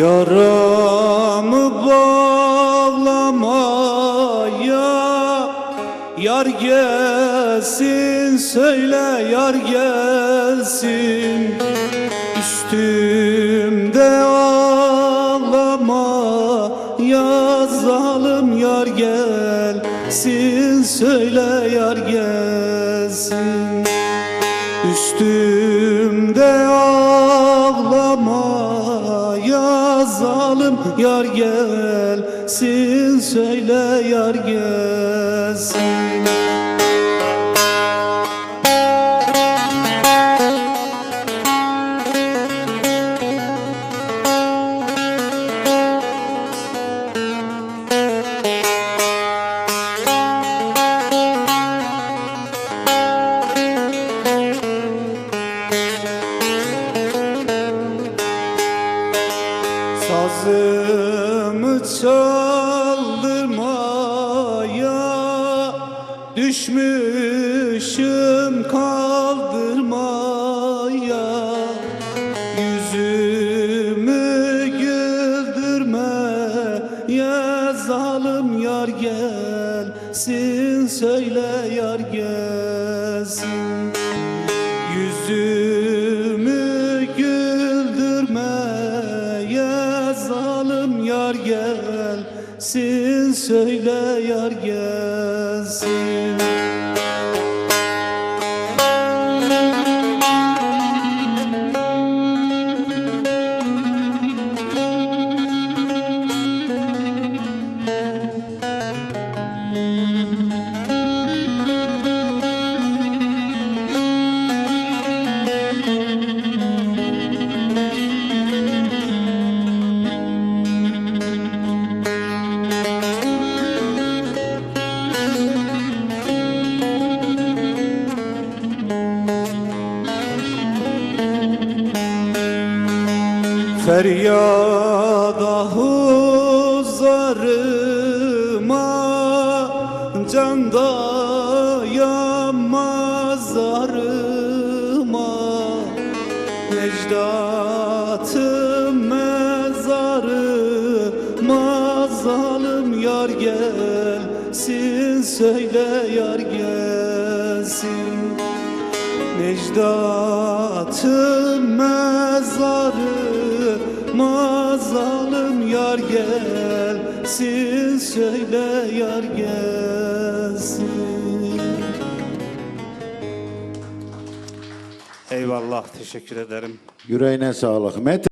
Yaramı bağlamaya Yar gelsin söyle yar gelsin. Üstümde ağlama ya zalim yar gelsin Söyle yar gelsin. Üstümde ağlama zalim yar gelsin söyle yar gelsin Sazımı çaldırmaya Düşmüşüm kaldırmaya. Yüzümü güldürme Ya zalim yar gelsin Söyle yar gelsin yar gelsin söyle yar gelsin Feryada huzarıma Can dayanmaz zarıma Necdat'ın mezarıma Zalim yar gelsin Söyle yar gelsin. Necdat'ın mezarı mazalım yar gelsin söyle yar gelsin Eyvallah teşekkür ederim. Yüreğine sağlık. Mete